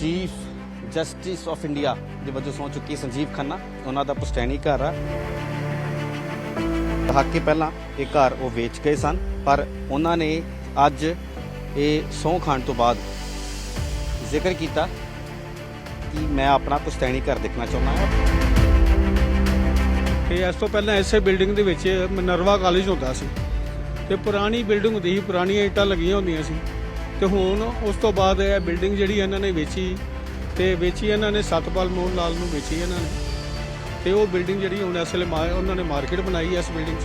Chief justice of India ਦੇ ਵਜੋਂ ਸਹੁੰ ਚੁੱਕੀ ਸੰਜੀਵ ਖੰਨਾ। ਉਹਨਾਂ ਦਾ ਪੁਸਤੈਣੀ ਘਰ ਆ। ਦਹਾਕੇ ਪਹਿਲਾਂ ਇਹ ਘਰ ਉਹ ਵੇਚ ਗਏ ਸਨ, ਪਰ ਉਹਨਾਂ ਨੇ ਅੱਜ ਇਹ ਸਹੁੰ ਖਾਣ ਤੋਂ ਬਾਅਦ ਜ਼ਿਕਰ ਕੀਤਾ ਕਿ ਮੈਂ ਆਪਣਾ ਪੁਸਤੈਣੀ ਘਰ ਦੇਖਣਾ ਚਾਹੁੰਦਾ ਹਾਂ। ਤੇ ਇਸ ਤੋਂ ਪਹਿਲਾਂ ਇਸੇ ਬਿਲਡਿੰਗ ਦੇ ਵਿੱਚ ਮਨਰਵਾ ਕਾਲਜ ਹੁੰਦਾ ਸੀ। ਤੇ ਪੁਰਾਣੀ ਬਿਲਡਿੰਗ ਹੁੰਦੀ ਸੀ, ਪੁਰਾਣੀਆਂ ਇੱਟਾਂ ਲੱਗੀਆਂ ਹੁੰਦੀਆਂ ਸੀ। ਤੇ ਹੁਣ ਉਸ ਤੋਂ ਬਾਅਦ ਇਹ ਬਿਲਡਿੰਗ ਜਿਹੜੀ ਇਹਨਾਂ ਨੇ ਵੇਚੀ ਤੇ ਵੇਚੀ ਇਹਨਾਂ ਨੇ ਸਤਪਾਲ ਮੋਹਨ ਲਾਲ ਨੂੰ ਵੇਚੀ ਇਹਨਾਂ ਨੇ। ਤੇ ਉਹ ਬਿਲਡਿੰਗ ਜਿਹੜੀ ਹੁਣ ਅਸਲ ਮਾ- ਉਹਨਾਂ ਨੇ ਮਾਰਕੀਟ ਬਣਾਈ ਹੈ ਇਸ ਬਿਲਡਿੰਗ 'ਚ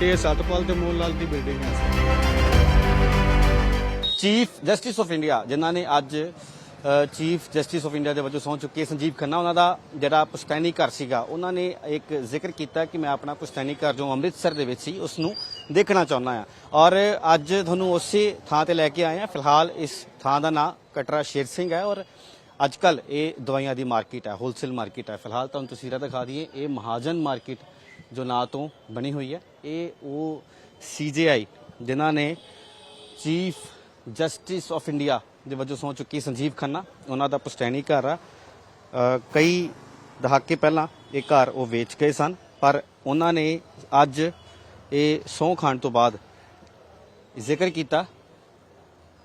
ਤੇ ਇਹ ਸਤਪਾਲ ਤੇ ਮੋਹਨ ਲਾਲ ਦੀ ਬਿਲਡਿੰਗ ਹੈ। ਚੀਫ ਜਸਟਿਸ ਆਫ ਇੰਡੀਆ ਜਿਨ੍ਹਾਂ ਨੇ ਅੱਜ ਚੀਫ ਜਸਟਿਸ ਆਫ ਇੰਡੀਆ ਦੇ ਵਜੋਂ ਸਹੁੰ ਚੁੱਕੇ ਸੰਜੀਵ ਖੰਨਾ। ਉਹਨਾਂ ਦਾ ਜਿਹੜਾ ਪੁਸ਼ਤੈਨੀ ਘਰ ਸੀਗਾ, ਉਹਨਾਂ ਨੇ ਇੱਕ ਜ਼ਿਕਰ ਕੀਤਾ ਕਿ ਮੈਂ ਆਪਣਾ ਪੁਸ਼ਤੈਨੀ ਘਰ ਜੋ ਅੰਮ੍ਰਿਤਸਰ ਦੇ ਵਿੱਚ ਸੀ, ਉਸ ਨੂੰ ਦੇਖਣਾ ਚਾਹੁੰਦਾ ਹਾਂ। ਔਰ ਅੱਜ ਤੁਹਾਨੂੰ ਉਸੇ ਥਾਂ ਤੇ ਲੈ ਕੇ ਆਏ ਹਾਂ। ਫਿਲਹਾਲ ਇਸ ਥਾਂ ਦਾ ਨਾਂ ਕਟਰਾ ਸ਼ੇਰ ਸਿੰਘ ਹੈ ਔਰ ਅੱਜ ਕੱਲ ਇਹ ਦਵਾਈਆਂ ਦੀ ਮਾਰਕੀਟ ਹੈ ਹੋਲਸੇਲ ਮਾਰਕੀਟ ਹੈ। ਫਿਲਹਾਲ ਤੁਹਾਨੂੰ ਤਸਵੀਰਾਂ ਦਿਖਾ ਦਈਏ, ਇਹ ਮਹਾਜਨ ਮਾਰਕੀਟ ਜੋ ਨਾਂ ਤੋਂ ਬਣੀ ਹੋਈ ਹੈ। ਇਹ ਉਹ ਸੀਜੇਆਈ ਜਿਨ੍ਹਾਂ ਨੇ ਚੀਫ ਜਸਟਿਸ ਆਫ ਇੰਡੀਆ ਦੇ ਵਜੋਂ ਸਹੁੰ ਚੁੱਕੀ ਸੰਜੀਵ ਖੰਨਾ। ਉਹਨਾਂ ਦਾ ਪੁਸ਼ਤੈਣੀ ਘਰ ਆ। ਕਈ ਦਹਾਕੇ ਪਹਿਲਾਂ ਇਹ ਘਰ ਉਹ ਵੇਚ ਗਏ ਸਨ, ਪਰ ਉਹਨਾਂ ਨੇ ਅੱਜ ਇਹ ਸਹੁੰ ਖਾਣ ਤੋਂ ਬਾਅਦ ਜ਼ਿਕਰ ਕੀਤਾ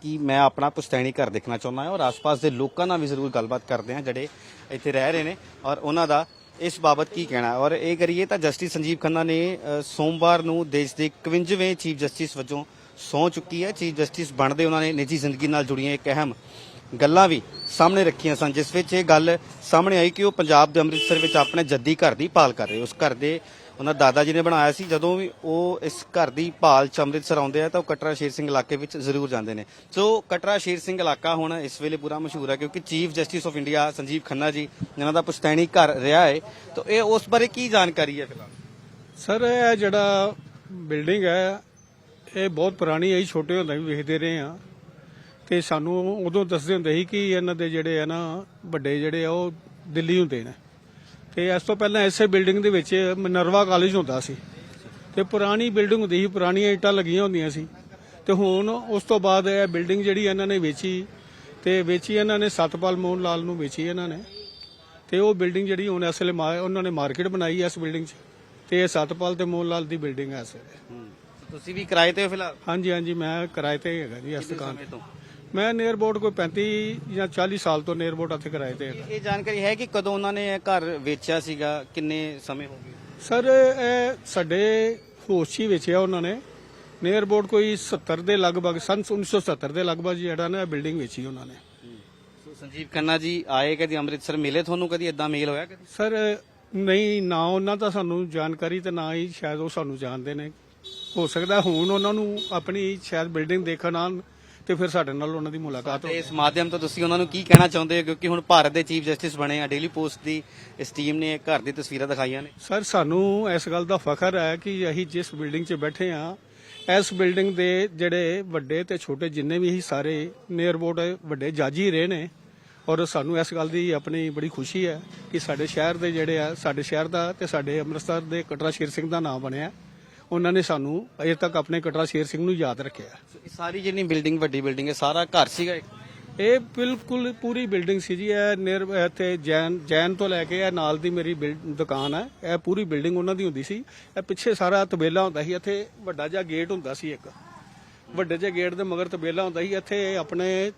ਕਿ ਮੈਂ ਆਪਣਾ ਪੁਸ਼ਤੈਣੀ ਘਰ ਦੇਖਣਾ ਚਾਹੁੰਦਾ ਹਾਂ ਔਰ ਆਸ-ਪਾਸ ਦੇ ਲੋਕਾਂ ਨਾਲ ਵੀ ਜ਼ਰੂਰ ਗੱਲਬਾਤ ਕਰਦੇ ਹਾਂ ਜਿਹੜੇ ਇੱਥੇ ਰਹਿ ਰਹੇ ਨੇ ਔਰ ਉਹਨਾਂ ਦਾ ਇਸ ਬਾਬਤ ਕੀ ਕਹਿਣਾ ਔਰ ਇਹ ਕਰੀਏ ਤਾਂ ਜਸਟਿਸ ਸੰਜੀਵ ਖੰਨਾ ਨੇ ਸੋਮਵਾਰ ਨੂੰ ਦੇਸ਼ ਦੇ 51ਵੇਂ ਚੀਫ ਜਸਟਿਸ ਵਜੋਂ ਸਹੁੰ ਚੁੱਕੀ ਹੈ, ਚੀਫ ਜਸਟਿਸ ਬਣਦੇ ਉਹਨਾਂ ਨੇ ਨਿੱਜੀ ਜ਼ਿੰਦਗੀ ਨਾਲ ਜੁੜੀਆਂ ਇੱਕ ਅਹਿਮ ਗੱਲਾਂ ਵੀ ਸਾਹਮਣੇ ਰੱਖੀਆਂ ਸਨ, ਜਿਸ ਵਿੱਚ ਇਹ ਗੱਲ ਸਾਹਮਣੇ ਆਈ ਕਿ ਉਹ ਪੰਜਾਬ ਦੇ ਅੰਮ੍ਰਿਤਸਰ ਵਿੱਚ ਆਪਣੇ ਜੱਦੀ ਘਰ ਦੀ ਭਾਲ ਕਰ ਰਹੇ, ਉਸ ਘਰ ਦੇ ਉਹਨਾਂ ਦਾਦਾ ਜੀ ਨੇ ਬਣਾਇਆ ਸੀ, ਜਦੋਂ ਵੀ ਉਹ ਇਸ ਘਰ ਦੀ ਭਾਲ ਚ ਅੰਮ੍ਰਿਤਸਰ ਆਉਂਦੇ ਆ, ਤਾਂ ਉਹ ਕਟਰਾ ਸ਼ੇਰ ਸਿੰਘ ਇਲਾਕੇ ਵਿੱਚ ਜ਼ਰੂਰ ਜਾਂਦੇ ਨੇ। ਸੋ ਕਟਰਾ ਸ਼ੇਰ ਸਿੰਘ ਇਲਾਕਾ ਹੁਣ ਇਸ ਵੇਲੇ ਪੂਰਾ ਮਸ਼ਹੂਰ ਹੈ, ਕਿਉਂਕਿ chief justice of India Sanjiv Khanna ji, ਜਿਨ੍ਹਾਂ ਦਾ ਪੁਸ਼ਤੈਣੀ ਘਰ ਰਿਹਾ ਹੈ ਤਾਂ ਇਹ ਉਸ ਬਾਰੇ ਕੀ ਜਾਣਕਾਰੀ ਹੈ ਫਿਲਹਾਲ? ਸਰ, ਇਹ ਜਿਹੜਾ ਬਿਲਡਿੰਗ ਹੈ ਇਹ ਬਹੁਤ ਪੁਰਾਣੀ ਹੈ ਛੋਟੇ ਹੁੰਦੇ ਵੀ ਵੇਖਦੇ ਰਹੇ ਆ ਤੇ ਸਾਨੂੰ ਉਦੋਂ ਦੱਸਦੇ ਹੁੰਦੇ ਸੀ ਕਿ ਇਹਨਾਂ ਦੇ ਜਿਹੜੇ ਆ ਨਾ, ਵੱਡੇ ਜਿਹੜੇ ਆ, ਉਹ ਦਿੱਲੀ ਹੁੰਦੇ ਨੇ। ਤੇ ਇਸ ਤੋਂ ਪਹਿਲਾਂ ਇਸੇ ਬਿਲਡਿੰਗ ਦੇ ਵਿੱਚ ਮਨਰਵਾ ਕਾਲਜ ਹੁੰਦਾ ਸੀ। ਤੇ ਪੁਰਾਣੀ ਬਿਲਡਿੰਗ ਹੁੰਦੀ ਸੀ, ਪੁਰਾਣੀਆਂ ਇੱਟਾਂ ਲੱਗੀਆਂ ਹੁੰਦੀਆਂ ਸੀ। ਤੇ ਹੁਣ ਉਸ ਤੋਂ ਬਾਅਦ ਇਹ ਬਿਲਡਿੰਗ ਜਿਹੜੀ ਇਹਨਾਂ ਨੇ ਵੇਚੀ, ਤੇ ਵੇਚੀ ਇਹਨਾਂ ਨੇ, ਸਤਪਾਲ ਮੋਹਨ ਲਾਲ ਨੂੰ ਵੇਚੀ ਇਹਨਾਂ ਨੇ। ਤੇ ਉਹ ਬਿਲਡਿੰਗ ਜਿਹੜੀ ਹੁਣ ਅਸਲ ਮਾ- ਉਹਨਾਂ ਨੇ ਮਾਰਕੀਟ ਬਣਾਈ ਹੈ ਇਸ ਬਿਲਡਿੰਗ 'ਚ। ਤੇ ਇਹ ਸਤਪਾਲ ਤੇ ਮੋਹਨ ਲਾਲ ਦੀ ਬਿਲਡਿੰਗ ਹੈ ਇਸ ਵੇਲੇ। ਤੁਸੀਂ ਵੀ ਕਿਰਾਏ ਤੇ ਹੋ ਫਿਲਹਾਲ? ਹਾਂਜੀ ਹਾਂਜੀ ਮੈਂ ਕਿਰਾਏ ਤੇ ਹੈਗਾ ਜੀ ਇਸ ਦੁਕਾਨ ਸਮੇਂ ਤੋਂ? ਮੈਂ ਨੀਅਰ ਅਬਾਊਟ ਕੋਈ 35 ਜਾਂ 40 ਸਾਲ ਤੋਂ ਨੀਅਰ ਅਬਾਊਟ ਇੱਥੇ ਕਿਰਾਏ ਤੇ ਹੈਗਾ। ਇਹ ਜਾਣਕਾਰੀ ਹੈ ਕਿ ਕਦੋਂ ਉਹਨਾਂ ਨੇ ਇਹ ਘਰ ਵੇਚਿਆ ਸੀਗਾ? ਕਿੰਨੇ ਸਮੇਂ ਹੋ ਗਏ? ਸਰ ਇਹ ਸਾਡੇ ਹੋਸ਼ ਵੇਚਿਆ ਉਹਨਾਂ ਨੇ। ਨੀਅਰ ਅਬਾਊਟ ਕੋਈ 70 ਦੇ ਲਗਭਗ ਸੰਨ 1970 ਦੇ ਲਗਭਗ ਜਿਹੜਾ ਨਾ ਬਿਲਡਿੰਗ ਵੇਚੀ ਉਹਨਾਂ ਨੇ। ਸੋ ਸੰਜੀਵ ਖੰਨਾ ਜੀ ਆਏ ਕਦੀ ਅੰਮ੍ਰਿਤਸਰ? ਮਿਲੇ ਤੁਹਾਨੂੰ ਕਦੀ? ਇਦਾਂ ਮੇਲ ਹੋਇਆ ਕਦੀ? ਸਰ ਨਹੀਂ ਨਾ ਉਹਨਾਂ ਦਾ ਸਾਨੂੰ ਜਾਣਕਾਰੀ ਤੇ ਨਾ ਹੀ ਸ਼ਾਇਦ ਉਹ ਸਾਨੂੰ ਜਾਣਦੇ ਨੇ। ਹੋ ਸਕਦਾ ਹੁਣ ਉਹਨਾਂ ਨੂੰ ਆਪਣੀ ਸ਼ਾਇਦ ਬਿਲਡਿੰਗ ਦੇਖਣ ਆਉਣ ਤੇ ਫਿਰ ਸਾਡੇ ਨਾਲ ਉਹਨਾਂ ਦੀ ਮੁਲਾਕਾਤ ਹੋ ਤੇ ਇਸ ਮਾਧਿਅਮ ਤੋਂ ਤੁਸੀਂ ਉਹਨਾਂ ਨੂੰ ਕੀ ਕਹਿਣਾ ਚਾਹੁੰਦੇ ਹੋ? ਕਿਉਂਕਿ ਹੁਣ ਭਾਰਤ ਦੇ ਚੀਫ ਜਸਟਿਸ ਬਣੇ ਆ ਡੇਲੀ ਪੋਸਟ ਦੀ ਇਸ ਟੀਮ ਨੇ ਘਰ ਦੀ ਤਸਵੀਰਾਂ ਦਿਖਾਈਆਂ ਨੇ। ਸਰ ਸਾਨੂੰ ਇਸ ਗੱਲ ਦਾ ਫਖਰ ਹੈ ਕਿ ਅਸੀਂ ਜਿਸ ਬਿਲਡਿੰਗ 'ਚ ਬੈਠੇ ਆ ਇਸ ਬਿਲਡਿੰਗ ਦੇ ਜਿਹੜੇ ਵੱਡੇ ਤੇ ਛੋਟੇ ਜਿੰਨੇ ਵੀ ਸੀ ਸਾਰੇ ਨੀਅਰ ਅਬਾਊਟ ਵੱਡੇ ਜੱਜ ਹੀ ਰਹੇ ਨੇ ਔਰ ਸਾਨੂੰ ਇਸ ਗੱਲ ਦੀ ਆਪਣੀ ਬੜੀ ਖੁਸ਼ੀ ਹੈ ਕਿ ਸਾਡੇ ਸ਼ਹਿਰ ਦੇ ਜਿਹੜੇ ਆ ਸਾਡੇ ਸ਼ਹਿਰ ਦਾ ਤੇ ਸਾਡੇ ਅੰਮ੍ਰਿਤਸਰ ਦੇ ਕਟਰਾ ਸ਼ੇਰ ਸਿੰਘ ਦਾ ਨਾਮ ਬਣਿਆ। ਉਹਨਾਂ ਨੇ ਸਾਨੂੰ ਅਜੇ ਤੱਕ ਆਪਣੇ ਕਟਰਾ ਸ਼ੇਰ ਸਿੰਘ ਨੂੰ ਯਾਦ ਰੱਖਿਆ। ਇਹ ਸਾਰੀ ਜਿਹੜੀ ਬਿਲਡਿੰਗ ਵੱਡੀ ਬਿਲਡਿੰਗ ਹੈ ਸਾਰਾ ਘਰ ਸੀਗਾ ਇੱਕ ਇਹ ਬਿਲਕੁਲ ਪੂਰੀ ਬਿਲਡਿੰਗ ਸੀ ਜੀ ਇਹ ਨੀਅਰ ਇੱਥੇ ਜੈਨ ਜੈਨ ਤੋਂ ਲੈ ਕੇ ਇਹ ਨਾਲ ਦੀ ਮੇਰੀ ਦੁਕਾਨ ਹੈ ਇਹ ਪੂਰੀ ਬਿਲਡਿੰਗ ਉਹਨਾਂ ਦੀ ਹੁੰਦੀ ਸੀ। ਇਹ ਪਿੱਛੇ ਸਾਰਾ ਤਬੇਲਾ ਹੁੰਦਾ ਸੀ ਇੱਥੇ ਵੱਡਾ ਜਿਹਾ ਗੇਟ ਹੁੰਦਾ ਸੀ ਇੱਕ। ਵੱਡੇ ਜਿਹੇ ਗੇਟ ਦੇ ਮਗਰ ਤਬੇਲਾ ਹੁੰਦਾ ਸੀ ਇੱਥੇ ਆਪਣੇ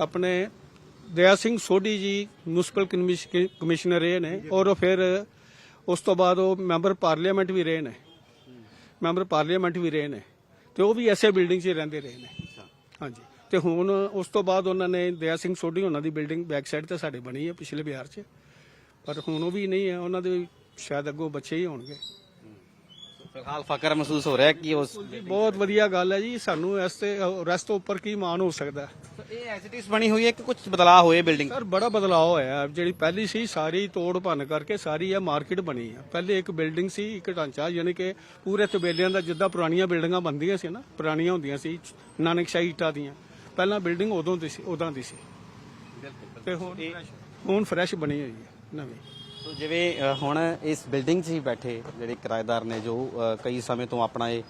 ਆਪਣੇ ਦਇਆ ਸਿੰਘ ਸੋਢੀ ਜੀ ਮਿਊਨਿਸਪਲ ਕਮਿਸ਼- ਕਮਿਸ਼ਨਰ ਰਹੇ ਨੇ ਔਰ ਫਿਰ ਉਸ ਤੋਂ ਬਾਅਦ ਉਹ ਮੈਂਬਰ ਪਾਰਲੀਮੈਂਟ ਵੀ ਰਹੇ ਨੇ। ਮੈਂਬਰ ਪਾਰਲੀਮੈਂਟ ਵੀ ਰਹੇ ਨੇ ਤੇ ਉਹ ਵੀ ਐਸੇ ਬਿਲਡਿੰਗ 'ਚ ਹੀ ਰਹਿੰਦੇ ਰਹੇ ਨੇ। ਹਾਂਜੀ। ਤੇ ਹੁਣ ਉਸ ਤੋਂ ਬਾਅਦ ਉਹਨਾਂ ਨੇ ਦਇਆ ਸਿੰਘ ਸੋਢੀ ਉਹਨਾਂ ਦੀ ਬਿਲਡਿੰਗ ਬੈਕ ਸਾਈਡ ਤੇ ਸਾਡੇ ਬਣੀ ਹੈ ਪਿਛਲੇ ਬਿਹਾਰ 'ਚ। ਪਰ ਹੁਣ ਉਹ ਵੀ ਨਹੀਂ ਹੈ ਉਹਨਾਂ ਦੇ ਸ਼ਾਇਦ ਅੱਗੋਂ ਬੱਚੇ ਹੀ ਹੋਣਗੇ। ਫਿਲਹਾਲ ਫਕਰ ਮਹਿਸੂਸ ਹੋ ਰਿਹਾ ਕਿ ਉਸ ਬਹੁਤ ਵਧੀਆ ਗੱਲ ਹੈ ਜੀ ਸਾਨੂੰ ਇਸ ਤੇ ਰੈਸਟ ਉੱਪਰ ਕੀ ਮਾਣ ਹੋ ਸਕਦਾ? ਇਹ ਇਜ਼ ਬਣੀ ਹੋਈ ਹੈ ਕਿ ਕੁਝ ਬਦਲਾਅ ਹੋਏ ਬਿਲਡਿੰਗ ਸਰ ਬੜਾ ਬਦਲਾਅ ਹੋਇਆ। ਹੈ। ਜਿਹੜੀ ਪਹਿਲੀ ਸੀ ਸਾਰੀ ਤੋੜ ਭੰਨ ਕਰਕੇ ਸਾਰੀ ਇਹ ਮਾਰਕੀਟ ਬਣੀ ਹੈ ਪਹਿਲੇ ਇੱਕ ਬਿਲਡਿੰਗ ਸੀ ਇੱਕ ਢਾਂਚਾ ਯਾਨੀ ਕਿ ਪੂਰੇ ਤਬੇਲਿਆਂ ਦਾ ਜਿੱਦਾਂ ਪੁਰਾਣੀਆਂ ਬਿਲਡਿੰਗਾਂ ਬੰਦੀਆਂ ਸੀ ਨਾ ਪੁਰਾਣੀਆਂ ਹੁੰਦੀਆਂ ਸੀ ਨਾਨਕਸ਼ਾਹੀ ਇੱਟਾਂ ਦੀਆਂ। ਪਹਿਲਾਂ ਬਿਲਡਿੰਗ ਉਦੋਂ ਦੀ ਸੀ ਉਦਾਂ ਦੀ ਸੀ। ਤੇ ਹੁਣ ਹੁਣ ਫਰੈਸ਼ ਬਣੀ ਹੋਈ ਹੈ ਨਵੀਂ। ਸੋ ਜਿਵੇਂ ਅ, ਹੁਣ ਇਸ ਬਿਲਡਿੰਗ 'ਚ ਹੀ ਬੈਠੇ ਜਿਹੜੇ ਕਿਰਾਏਦਾਰ ਨੇ ਜੋ ਅ, ਕਈ ਸਮੇਂ ਤੋਂ ਆਪਣਾ ਇਹ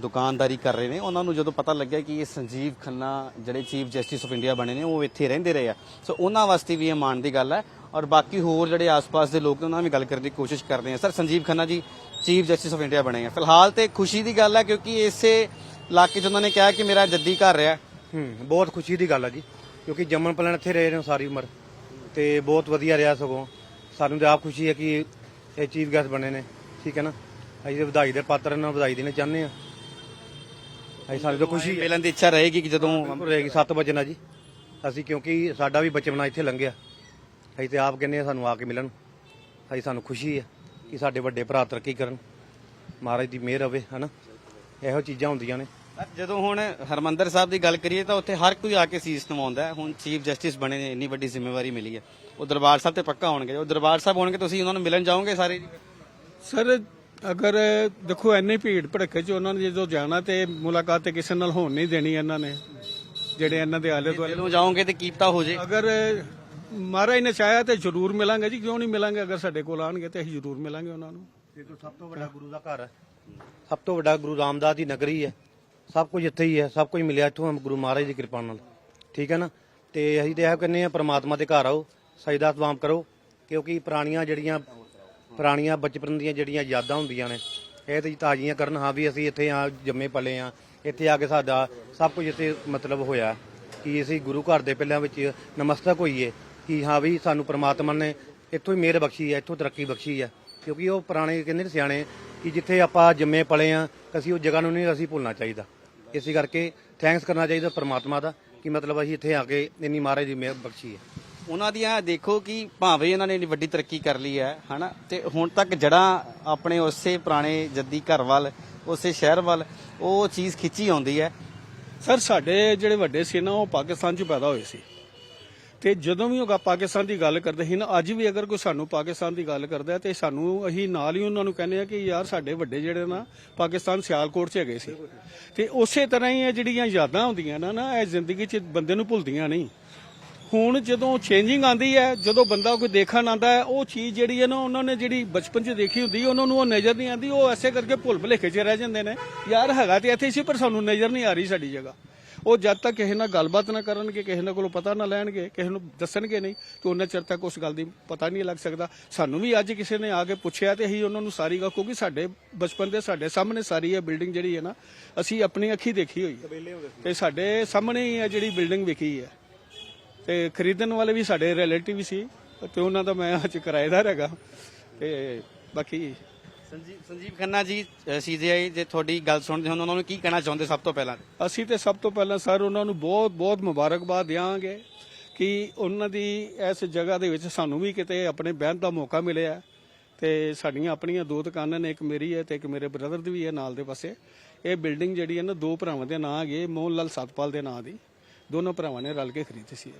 ਦੁਕਾਨਦਾਰੀ ਕਰ ਰਹੇ ਨੇ। ਉਹਨਾਂ ਨੂੰ ਜਦੋਂ ਪਤਾ ਲੱਗਿਆ ਕਿ ਇਹ ਸੰਜੀਵ ਖੰਨਾ ਜਿਹੜੇ ਚੀਫ ਜਸਟਿਸ ਆਫ ਇੰਡੀਆ ਬਣੇ ਨੇ, ਉਹ ਇੱਥੇ ਰਹਿੰਦੇ ਰਹੇ ਆ। ਸੋ ਉਹਨਾਂ ਵਾਸਤੇ ਵੀ ਇਹ ਮਾਣ ਦੀ ਗੱਲ ਹੈ। ਔਰ ਬਾਕੀ ਹੋਰ ਜਿਹੜੇ ਆਸ-ਪਾਸ ਦੇ ਲੋਕ ਨੇ, ਉਹਨਾਂ ਨਾਲ ਵੀ ਗੱਲ ਕਰਨ ਦੀ ਕੋਸ਼ਿਸ਼ ਕਰਦੇ ਆ। ਸਰ, ਸੰਜੀਵ ਖੰਨਾ ਜੀ ਚੀਫ ਜਸਟਿਸ ਆਫ ਇੰਡੀਆ ਬਣੇ ਆ। ਫਿਲਹਾਲ ਤੇ ਖੁਸ਼ੀ ਦੀ ਗੱਲ ਹੈ, ਕਿਉਂਕਿ ਇਸੇ ਇਲਾਕੇ 'ਚ ਉਹਨਾਂ ਨੇ ਕਿਹਾ ਕਿ ਮੇਰਾ ਜੱਦੀ ਘਰ ਰਿਹਾ। ਹੂੰ, ਬਹੁਤ ਖੁਸ਼ੀ ਦੀ ਗੱਲ ਹੈ ਜੀ, ਕਿਉਂਕਿ ਜੰਮਣ ਪਲਣ ਇੱਥੇ ਰਹੇ ਨੇ ਸਾਰੀ ਉਮਰ। ਤੇ ਬਹੁਤ ਵਧੀਆ ਰਿਹਾ ਸਗੋਂ। ਸਾਨੂੰ ਤੇ ਆਪ ਖੁਸ਼ੀ ਹੈ ਕਿ ਇਹ ਚੀਫ ਗੈਸਟ ਬਣੇ ਨੇ, ਠੀਕ ਹੈ ਨਾ? ਅਸੀਂ ਤੇ ਵਧਾਈ ਦੇ ਪਾਤਰ ਇਹਨਾਂ ਨੂੰ ਵਧਾਈ ਦੇਣਾ ਚਾਹੁੰਦੇ ਆ ਅਸੀਂ ਸਾਨੂੰ ਤਾਂ ਖੁਸ਼ੀ ਹੈ। ਮਿਲਣ ਦੀ ਇੱਛਾ ਰਹੇਗੀ ਕਿ ਜਦੋਂ ਬਿਲਕੁਲ ਰਹੇਗੀ। 7 ਵਜੇ ਨਾਲ ਜੀ। ਅਸੀਂ ਕਿਉਂਕਿ ਸਾਡਾ ਵੀ ਬਚਪਨਾ ਇੱਥੇ ਲੰਘਿਆ। ਅਸੀਂ ਤੇ ਆਪ ਕਹਿੰਦੇ ਆ ਸਾਨੂੰ ਆ ਕੇ ਮਿਲਣ। ਅਸੀਂ ਸਾਨੂੰ ਖੁਸ਼ੀ ਹੈ ਕਿ ਸਾਡੇ ਵੱਡੇ ਭਰਾ ਤਰੱਕੀ ਕਰਨ। ਮਹਾਰਾਜ ਦੀ ਮਿਹਰ ਹੋਵੇ ਹਨਾ? ਇਹੋ ਚੀਜ਼ਾਂ ਹੁੰਦੀਆਂ ਨੇ। ਜਦੋਂ ਹੁਣ ਹਰਮੰਦਰ ਸਾਹਿਬ ਦੀ ਗੱਲ ਕਰੀਏ ਤਾਂ ਉੱਥੇ ਹਰ ਕੋਈ ਆ ਕੇ ਸੀਸ ਨਵਾਉਂਦਾ ਹੈ। ਹੁਣ ਚੀਫ ਜਸਟਿਸ ਬਣੇ ਨੇ ਇੰਨੀ ਵੱਡੀ ਜ਼ਿੰਮੇਵਾਰੀ ਮਿਲੀ ਹੈ। ਉਹ ਦਰਬਾਰ ਸਾਹਿਬ ਤੇ ਪੱਕਾ ਹੋਣਗੇ। ਉਹ ਦਰਬਾਰ ਸਾਹਿਬ ਹੋਣਗੇ ਤੁਸੀਂ ਉਹਨਾਂ ਨੂੰ ਮਿਲਣ ਜਾਓਗੇ ਸਾਰੇ ਜੀ? ਸਰ ਅਗਰ ਦੇਖੋ ਐਨੇ ਭੀੜ ਭੜਕੇ ਚ ਉਹਨਾਂ ਨੇ ਜਦੋਂ ਜਾਣਾ ਤੇ ਮੁਲਾਕਾਤ ਤੇ ਕਿਸੇ ਨਾਲ ਹੋਣ ਨਹੀਂ ਦੇਣੀ ਇਹਨਾਂ ਨੇ ਜਿਹੜੇ ਇਹਨਾਂ ਦੇ ਆਲੇ ਦੁਆਲੇ ਜਦੋਂ ਜਾਓਗੇ ਤੇ ਕੀਪਤਾ ਹੋ ਜੇ। ਅਗਰ ਮਹਾਰਾਜ ਨੇ ਚਾਹਿਆ ਤੇ ਜ਼ਰੂਰ ਮਿਲਾਂਗੇ ਜੀ ਕਿਉਂ ਨਹੀਂ ਮਿਲਾਂਗੇ? ਅਗਰ ਸਾਡੇ ਕੋਲ ਆਣਗੇ ਤੇ ਅਸੀਂ ਜ਼ਰੂਰ ਮਿਲਾਂਗੇ ਉਹਨਾਂ ਨੂੰ। ਇਹ ਤੋਂ ਸਭ ਤੋਂ ਵੱਡਾ ਗੁਰੂ ਦਾ ਘਰ ਹੈ। ਸਭ ਤੋਂ ਵੱਡਾ ਗੁਰੂ ਰਾਮਦਾਸ ਦੀ ਨਗਰੀ ਹੈ। ਸਭ ਕੁਝ ਇੱਥੇ ਹੀ ਹੈ ਸਭ ਕੁਝ ਮਿਲਿਆ ਇੱਥੋਂ ਗੁਰੂ ਮਹਾਰਾਜ ਦੀ ਕਿਰਪਾ ਨਾਲ। ਠੀਕ ਹੈ ਨਾ? ਤੇ ਅਸੀਂ ਤੇ ਇਹ ਕਹਿੰਦੇ ਆ ਪ੍ਰਮਾਤਮਾ ਦੇ ਘਰ ਆਓ ਸਜਦਾ ਸਵਾਮ ਕਰੋ ਕਿਉਂਕਿ ਪੁਰਾਣੀਆਂ ਜਿਹੜੀਆਂ ਪੁਰਾਣੀਆਂ ਬਚਪਨ ਦੀਆਂ ਜਿਹੜੀਆਂ ਯਾਦਾਂ ਹੁੰਦੀਆਂ ਨੇ, ਇਹ ਤੇ ਤਾਜ਼ੀਆਂ ਕਰਨ, ਹਾਂ ਵੀ ਅਸੀਂ ਇੱਥੇ ਆ, ਜੰਮੇ ਪਲੇ ਆ, ਇੱਥੇ ਆ ਕੇ ਸਾਡਾ ਸਭ ਕੁਝ ਇੱਥੇ ਮਤਲਬ ਹੋਇਆ ਕਿ ਅਸੀਂ ਗੁਰੂ ਘਰ ਦੇ ਪਹਿਲਾਂ ਵਿੱਚ ਨਮਸਤਕ ਹੋਈਏ ਕਿ ਹਾਂ ਵੀ ਸਾਨੂੰ ਪ੍ਰਮਾਤਮਾ ਨੇ ਇੱਥੋਂ ਹੀ ਮਿਹਰ ਬਖਸ਼ੀ ਹੈ, ਇੱਥੋਂ ਤਰੱਕੀ ਬਖਸ਼ੀ ਹੈ, ਕਿਉਂਕਿ ਉਹ ਪੁਰਾਣੇ ਕਹਿੰਦੇ ਨੇ ਸਿਆਣੇ ਕਿ ਜਿੱਥੇ ਆਪਾਂ ਜੰਮੇ ਪਲੇ ਆ, ਅਸੀਂ ਉਹ ਜਗ੍ਹਾ ਨੂੰ ਨਹੀਂ ਅਸੀਂ ਭੁੱਲਣਾ ਚਾਹੀਦਾ। ਇਸੇ ਕਰਕੇ ਥੈਂਕਸ ਕਰਨਾ ਚਾਹੀਦਾ ਪ੍ਰਮਾਤਮਾ ਦਾ ਕਿ ਮਤਲਬ ਅਸੀਂ ਇੱਥੇ ਆ ਕੇ ਇੰਨੀ ਮਹਾਰਾਜ ਦੀ ਮਿਹਰ ਬਖਸ਼ੀ ਹੈ। ਉਹਨਾਂ ਦੀਆਂ ਦੇਖੋ ਕਿ ਭਾਵੇਂ ਇਹਨਾਂ ਨੇ ਇੰਨੀ ਵੱਡੀ ਤਰੱਕੀ ਕਰ ਲਈ ਹੈ, ਹਨਾ? ਤੇ ਹੁਣ ਤੱਕ ਜੜਾਂ ਆਪਣੇ ਉਸੇ ਪੁਰਾਣੇ ਜੱਦੀ ਘਰ ਵੱਲ, ਉਸੇ ਸ਼ਹਿਰ ਵੱਲ, ਉਹ ਚੀਜ਼ ਖਿੱਚੀ ਆਉਂਦੀ ਹੈ। ਸਰ, ਸਾਡੇ ਜਿਹੜੇ ਵੱਡੇ ਸੀ ਨਾ, ਉਹ ਪਾਕਿਸਤਾਨ 'ਚ ਪੈਦਾ ਹੋਏ ਸੀ। ਤੇ ਜਦੋਂ ਵੀ ਉਹ ਪਾਕਿਸਤਾਨ ਦੀ ਗੱਲ ਕਰਦੇ ਸੀ ਨਾ, ਅੱਜ ਵੀ ਅਗਰ ਕੋਈ ਸਾਨੂੰ ਪਾਕਿਸਤਾਨ ਦੀ ਗੱਲ ਕਰਦਾ ਹੈ, ਤੇ ਸਾਨੂੰ ਅਸੀਂ ਨਾਲ ਹੀ ਉਹਨਾਂ ਨੂੰ ਕਹਿੰਦੇ ਆ ਕਿ ਯਾਰ ਸਾਡੇ ਵੱਡੇ ਜਿਹੜੇ ਨਾ, ਪਾਕਿਸਤਾਨ ਸਿਆਲਕੋਟ 'ਚ ਹੈਗੇ ਸੀ। ਤੇ ਉਸੇ ਤਰ੍ਹਾਂ ਹੀ ਇਹ ਜਿਹੜੀਆਂ ਯਾਦਾਂ ਹੁੰਦੀਆਂ ਨਾ ਨਾ, ਇਹ ਜ਼ਿੰਦਗੀ 'ਚ ਬੰਦੇ ਨੂੰ ਭੁੱਲਦੀਆਂ ਨਹੀਂ। ਹੁਣ ਜਦੋਂ ਚੇਂਜਿੰਗ ਆਂਦੀ ਹੈ ਜਦੋਂ ਬੰਦਾ ਕੋਈ ਦੇਖਣ ਆਂਦਾ ਹੈ ਉਹ ਚੀਜ਼ ਜਿਹੜੀ ਹੈ ਨਾ ਉਹਨਾਂ ਨੇ ਜਿਹੜੀ ਬਚਪਨ 'ਚ ਦੇਖੀ ਹੁੰਦੀ ਉਹਨਾਂ ਨੂੰ ਉਹ ਨਜ਼ਰ ਨਹੀਂ ਆਂਦੀ ਉਹ ਐਸੇ ਕਰਕੇ ਭੁੱਲ ਭੁਲੇਖੇ 'ਚ ਰਹਿ ਜਾਂਦੇ ਨੇ। ਯਾਰ ਹੈਗਾ ਤੇ ਇੱਥੇ ਸੀ ਪਰ ਸਾਨੂੰ ਨਜ਼ਰ ਨਹੀਂ ਆ ਰਹੀ ਸਾਡੀ ਜਗ੍ਹਾ। ਉਹ ਜਦ ਤੱਕ ਕਿਸੇ ਨਾਲ ਗੱਲਬਾਤ ਨਾ ਕਰਨਗੇ ਕਿਸੇ ਨਾਲ ਕੋਲੋਂ ਪਤਾ ਨਾ ਲੈਣਗੇ ਕਿਸੇ ਨੂੰ ਦੱਸਣਗੇ ਨਹੀਂ ਕਿ ਉਹਨਾਂ ਚਿਰ ਤੱਕ ਉਸ ਗੱਲ ਦੀ ਪਤਾ ਨਹੀਂ ਲੱਗ ਸਕਦਾ। ਸਾਨੂੰ ਵੀ ਅੱਜ ਕਿਸੇ ਨੇ ਆ ਕੇ ਪੁੱਛਿਆ ਤੇ ਅਸੀਂ ਉਹਨਾਂ ਨੂੰ ਸਾਰੀ ਗੱਲ ਕਿਉਂਕਿ ਸਾਡੇ ਬਚਪਨ ਦੇ ਸਾਡੇ ਸਾਹਮਣੇ ਸਾਰੀ ਇਹ ਬਿਲਡਿੰਗ ਜਿਹੜੀ ਹੈ ਨਾ ਅਸੀਂ ਆਪਣੀ ਅੱਖੀ ਦੇਖੀ ਹੋਈ ਹੈ। ਤੇ ਸਾਡੇ ਸਾਹਮਣੇ ਹੀ ਇਹ ਜਿਹੜੀ ਬਿਲਡਿੰਗ ਵਿਖੀ ਹੈ। ਤੇ ਖਰੀਦਣ ਵਾਲੇ ਵੀ ਸਾਡੇ ਰਿਲੇਟਿਵ ਸੀ ਤੇ ਉਹਨਾਂ ਦਾ ਮੈਂ ਅੱਜ ਕਿਰਾਏਦਾਰ ਹੈਗਾ ਤੇ ਬਾਕੀ ਸੰਜੀਵ ਸੰਜੀਵ ਖੰਨਾ ਜੀ ਸੀਜੀਆਈ ਜੇ ਤੁਹਾਡੀ ਗੱਲ ਸੁਣਦੇ ਹੋ ਉਹਨਾਂ ਨੂੰ ਕੀ ਕਹਿਣਾ ਚਾਹੁੰਦੇ ਸਭ ਤੋਂ ਪਹਿਲਾਂ? ਅਸੀਂ ਤੇ ਸਭ ਤੋਂ ਪਹਿਲਾਂ ਸਰ ਉਹਨਾਂ ਨੂੰ ਬਹੁਤ ਬਹੁਤ ਮੁਬਾਰਕਬਾਦ ਦਿਆਂਗੇ ਕਿ ਉਹਨਾਂ ਦੀ ਇਸ ਜਗ੍ਹਾ ਦੇ ਵਿੱਚ ਸਾਨੂੰ ਵੀ ਕਿਤੇ ਆਪਣੇ ਬਹਿਣ ਦਾ ਮੌਕਾ ਮਿਲਿਆ ਤੇ ਸਾਡੀਆਂ ਆਪਣੀਆਂ ਦੋ ਦੁਕਾਨਾਂ ਨੇ ਇੱਕ ਮੇਰੀ ਹੈ ਤੇ ਇੱਕ ਮੇਰੇ ਬ੍ਰਦਰ ਦੀ ਵੀ ਹੈ ਨਾਲ ਦੇ ਪਾਸੇ। ਇਹ ਬਿਲਡਿੰਗ ਜਿਹੜੀ ਹੈ ਨਾ ਦੋ ਭਰਾਵਾਂ ਦੇ ਨਾਂ ਹੈਗੇ ਮੋਹਨ ਲਾਲ ਸਤਪਾਲ ਦੇ ਨਾਂ ਦੀ। ਦੋਨੋਂ ਭਰਾਵਾਂ ਨੇ ਰਲ ਕੇ ਖਰੀਦੀ ਸੀ